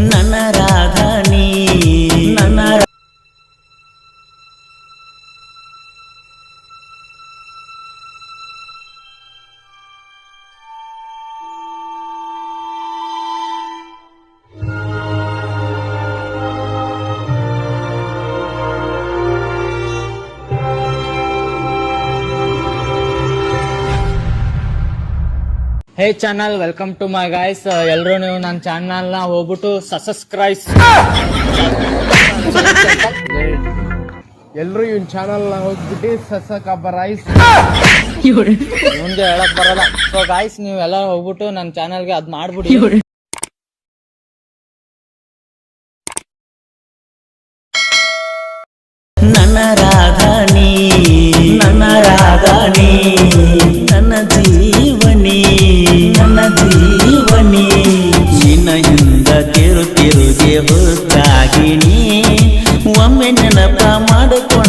ನನ್ನ Raga hey channel welcome to my guys ಎಲ್ಲರೂ ನೀವು ನನ್ನ ಚಾನಲ್ನ ಹೋಗ್ಬಿಟ್ಟು ಸಬ್ಸ್ಕ್ರೈಬ್ ಎಲ್ರು ಇವನ್ ಚಾನಲ್ ನ ಹೋಗ್ಬಿಟ್ಟು ಸಸಕ ಬರಾಯಿಸ್ ಮುಂದೆ ಹೇಳಕ್ ಬರಲ್ಲ ಸೊ ಗಾಯ್ಸ್ ನೀವು ಎಲ್ಲ ಹೋಗ್ಬಿಟ್ಟು ನನ್ನ ಚಾನಲ್ಗೆ ಅದ್ ಮಾಡ್ಬಿಡಿ ನನ್ನ ರಾಧಾನಿ ನನ್ನ ರಾಧಾನಿ ತಿರುಗಿ ಹೊತ್ತಾಗಿನಿ ಒಮ್ಮೆ ನೆನಪ ಮಾಡಿಕೊಂಡ